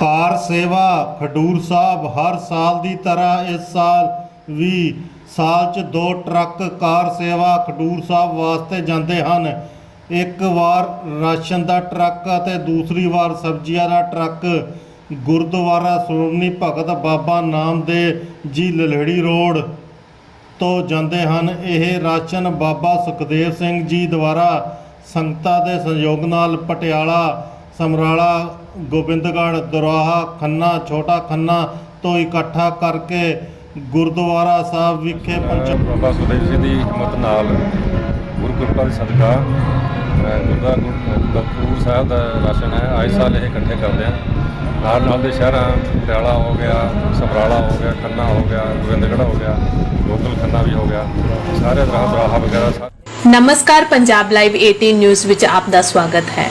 ਕਾਰ ਸੇਵਾ ਖਡੂਰ ਸਾਹਿਬ ਹਰ ਸਾਲ ਦੀ ਤਰ੍ਹਾਂ ਇਸ ਸਾਲ ਵੀ ਸਾਲ 'ਚ ਦੋ ਟਰੱਕ ਕਾਰ ਸੇਵਾ ਖਡੂਰ ਸਾਹਿਬ ਵਾਸਤੇ ਜਾਂਦੇ ਹਨ। ਇੱਕ ਵਾਰ ਰਾਸ਼ਨ ਦਾ ਟਰੱਕ ਅਤੇ ਦੂਸਰੀ ਵਾਰ ਸਬਜ਼ੀਆਂ ਦਾ ਟਰੱਕ ਗੁਰਦੁਆਰਾ ਸ਼੍ਰੋਮਣੀ ਭਗਤ ਬਾਬਾ ਨਾਮਦੇਵ ਜੀ ਲਲਹੜੀ ਰੋਡ ਤੋਂ ਜਾਂਦੇ ਹਨ। ਇਹ ਰਾਸ਼ਨ ਬਾਬਾ ਸੁਖਦੇਵ ਸਿੰਘ ਜੀ ਦੁਆਰਾ ਸੰਗਤਾਂ ਦੇ ਸਹਿਯੋਗ ਨਾਲ ਪਟਿਆਲਾ, ਸਮਰਾਲਾ ਗੋਬਿੰਦਗੜ੍ਹ ਦਰਾਹਾ ਖੰਨਾ ਛੋਟਾ ਖੰਨਾ ਤੋਂ ਇਕੱਠਾ ਕਰਕੇ ਗੁਰਦੁਆਰਾ ਸਾਹਿਬ ਵਿਖੇ ਪਹੁੰਚਾ ਬਾਬਾ ਸੁਦੇਵ ਸਿੰਘ ਦੀ ਹਿੰਮਤ ਨਾਲ ਗੁਰੂ ਕਿਰਪਾ ਦੇ ਸਦਕਾ ਮੈਂ ਗੁਰਦੁਆਰਾ ਗੁਰਦੂਰ ਸਾਹਿਬ ਦਾ ਰਾਸ਼ਨ ਹੈ। ਆਏ ਸਾਲ ਇਹ ਇਕੱਠੇ ਕਰਦੇ ਆ ਨਾਲ ਨਾਲ ਦੇ ਸ਼ਹਿਰਾਂ ਪਟਿਆਲਾ ਹੋ ਗਿਆ ਸਮਰਾਲਾ ਹੋ ਗਿਆ ਖੰਨਾ ਹੋ ਗਿਆ ਗੋਬਿੰਦਗੜ੍ਹ ਹੋ ਗਿਆ ਲੋਕਲ ਖੰਨਾ ਵੀ ਹੋ ਗਿਆ। ਸਾਰੇ ਤਰ੍ਹਾਂ ਦਰਾਹਾ ਵਗੈਰਾ ਸਾਰੇ ਨਮਸਕਾਰ ਪੰਜਾਬ ਲਾਈਵ 18 ਨਿਊਜ਼ ਵਿੱਚ ਆਪ ਦਾ ਸਵਾਗਤ ਹੈ।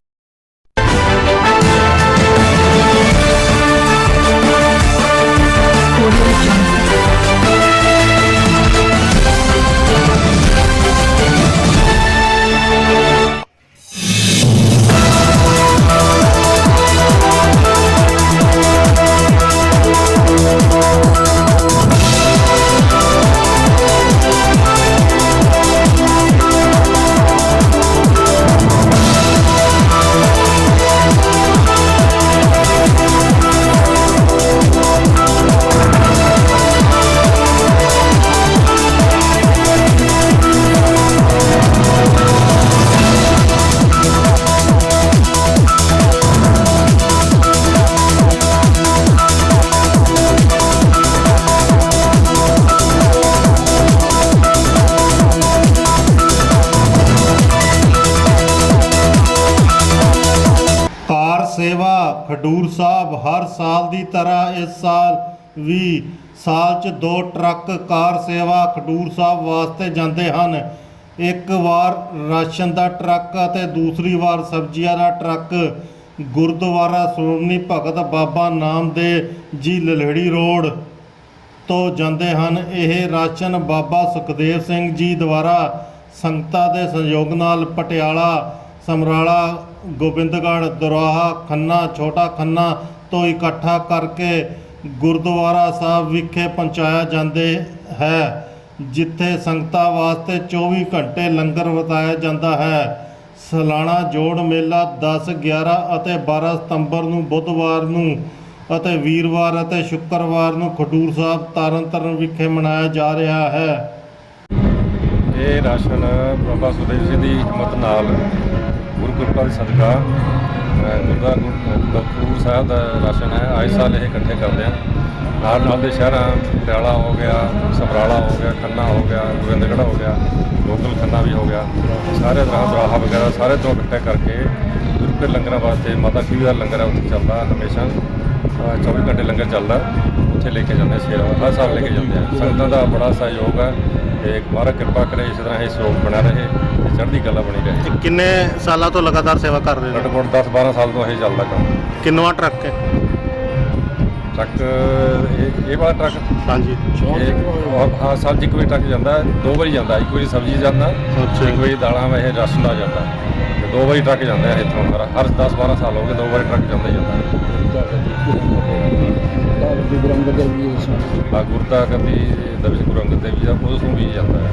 ਸੇਵਾ ਖਡੂਰ ਸਾਹਿਬ ਹਰ ਸਾਲ ਦੀ ਤਰ੍ਹਾਂ ਇਸ ਸਾਲ ਵੀ ਸਾਲ 'ਚ ਦੋ ਟਰੱਕ ਕਾਰ ਸੇਵਾ ਖਡੂਰ ਸਾਹਿਬ ਵਾਸਤੇ ਜਾਂਦੇ ਹਨ। ਇੱਕ ਵਾਰ ਰਾਸ਼ਨ ਦਾ ਟਰੱਕ ਅਤੇ ਦੂਸਰੀ ਵਾਰ ਸਬਜ਼ੀਆਂ ਦਾ ਟਰੱਕ ਗੁਰਦੁਆਰਾ ਸ਼੍ਰੋਮਣੀ ਭਗਤ ਬਾਬਾ ਨਾਮਦੇਵ ਜੀ ਲਲਹੜੀ ਰੋਡ ਤੋਂ ਜਾਂਦੇ ਹਨ। ਇਹ ਰਾਸ਼ਨ ਬਾਬਾ ਸੁਖਦੇਵ ਸਿੰਘ ਜੀ ਦੁਆਰਾ ਸੰਗਤਾਂ ਦੇ ਸਹਿਯੋਗ ਨਾਲ ਪਟਿਆਲਾ ਸਮਰਾਲਾ, ਗੋਬਿੰਦਗੜ੍ਹ, ਦੁਰਾਹਾ, ਖੰਨਾ, ਛੋਟਾ ਖੰਨਾ ਤੋਂ ਇਕੱਠਾ ਕਰਕੇ ਗੁਰਦੁਆਰਾ ਸਾਹਿਬ ਵਿਖੇ ਪਹੁੰਚਾਇਆ ਜਾਂਦੇ ਹੈ, ਜਿੱਥੇ ਸੰਗਤਾਂ ਵਾਸਤੇ 24 ਘੰਟੇ ਲੰਗਰ ਵਰਤਾਇਆ ਜਾਂਦਾ ਹੈ। ਸਾਲਾਨਾ ਜੋੜ ਮੇਲਾ 10 11 ਅਤੇ 12 ਸਤੰਬਰ ਨੂੰ ਬੁੱਧਵਾਰ ਨੂੰ ਅਤੇ ਵੀਰਵਾਰ ਅਤੇ ਸ਼ੁੱਕਰਵਾਰ ਨੂੰ ਖਡੂਰ ਸਾਹਿਬ ਤਰਨਤਾਰਨ ਵਿਖੇ ਮਨਾਇਆ ਜਾ ਰਿਹਾ ਹੈ। ਇਹ ਰਾਸ਼ਨ ਬਾਬਾ ਸੁਦੇਵ ਸਿੰਘ ਦੀ ਹਿੰਮਤ ਨਾਲ ਗੁਰੂ ਕਿਰਪਾ ਦੇ ਸਦਕਾ ਮੈਂ ਗੁਰਦੁਆਰਾ ਗੁਰਦੂਰ ਸਾਹਿਬ ਦਾ ਰਾਸ਼ਨ ਹੈ। ਆਏ ਸਾਲ ਇਹ ਇਕੱਠੇ ਕਰਦੇ ਆ ਨਾਲ ਨਾਲ ਦੇ ਸ਼ਹਿਰਾਂ, ਪਟਿਆਲਾ ਹੋ ਗਿਆ ਸਮਰਾਲਾ ਹੋ ਗਿਆ, ਖੰਨਾ ਹੋ ਗਿਆ, ਗੋਬਿੰਦਗੜ੍ਹ ਹੋ ਗਿਆ ਲੋਕਲ ਖੰਨਾ ਵੀ ਹੋ ਗਿਆ। ਸਾਰੇ ਰਾਹ ਦਰਾਹਾ ਵਗੈਰਾ ਸਾਰੇ ਤੋਂ ਇਕੱਠੇ ਕਰਕੇ ਗੁਰੂ ਕੇ ਲੰਗਰਾਂ ਵਾਸਤੇ ਮਾਤਾ ਖੀਰ ਦਾ ਲੰਗਰ ਹੈ, ਉੱਥੇ ਚੱਲਦਾ ਹਮੇਸ਼ਾ। 24 ਘੰਟੇ ਲੰਗਰ ਚੱਲਦਾ। ਉੱਥੇ ਲੈ ਕੇ ਜਾਂਦੇ ਸੇਵਾ ਹਰ ਸਾਲ ਲੈ ਕੇ ਜਾਂਦੇ ਆ। ਸੰਗਤਾਂ ਦਾ ਬੜਾ ਸਹਿਯੋਗ ਹੈ ਤੇ ਮਹਾਰਾਜ ਕਿਰਪਾ ਕਰੇ ਇਸ ਤਰ੍ਹਾਂ ਇਹ ਸਹਿਯੋਗ ਬਣਿਆ ਰਹੇ ਤੇ ਚੜ੍ਹਦੀ ਕਲਾ ਬਣੀ ਰਹੇ। ਕਿੰਨੇ ਸਾਲਾਂ ਤੋਂ ਲਗਾਤਾਰ ਸੇਵਾ ਕਰ ਰਹੇ ਘੱਟੋ ਘੱਟ 10 12 ਸਾਲ ਤੋਂ ਇਹ ਚੱਲਦਾ ਕੰਮ। ਕਿੰਨਵਾ ਟਰੱਕ ਹੈ? ਟਰੱਕ ਇਹ ਇਹ ਵਾਲਾ ਟਰੱਕ ਹਾਂਜੀ। ਹਾਂ ਸਾਲ 'ਚ ਇੱਕ ਵਾਰੀ ਟਰੱਕ ਜਾਂਦਾ ਹੈ, ਦੋ ਵਾਰੀ ਜਾਂਦਾ ਇੱਕ ਵਾਰੀ ਸਬਜ਼ੀ ਜਾਂਦਾ। ਇੱਕ ਵਾਰੀ ਦਾਲਾਂ ਵਾ ਰਾਸ਼ਨ ਦਾ ਜਾਂਦਾ। ਤੇ ਦੋ ਵਾਰੀ ਟਰੱਕ ਜਾਂਦੇ ਆ ਇੱਥੋਂ ਸਾਰਾ ਹਰ 10 12 ਸਾਲ ਹੋ ਗਏ ਦੋ ਵਾਰੀ ਟਰੱਕ ਜਾਂਦਾ ਹੀ ਜਾਂਦਾ ਆ। ਗੁਰਤਾ ਕਦੀ ਦਰਸ਼ ਗੁਰੂ ਅੰਗਦ ਦੇਵ ਜੀ ਦਾ ਉਸ ਨੂੰ ਵੀ ਜਾਂਦਾ ਹੈ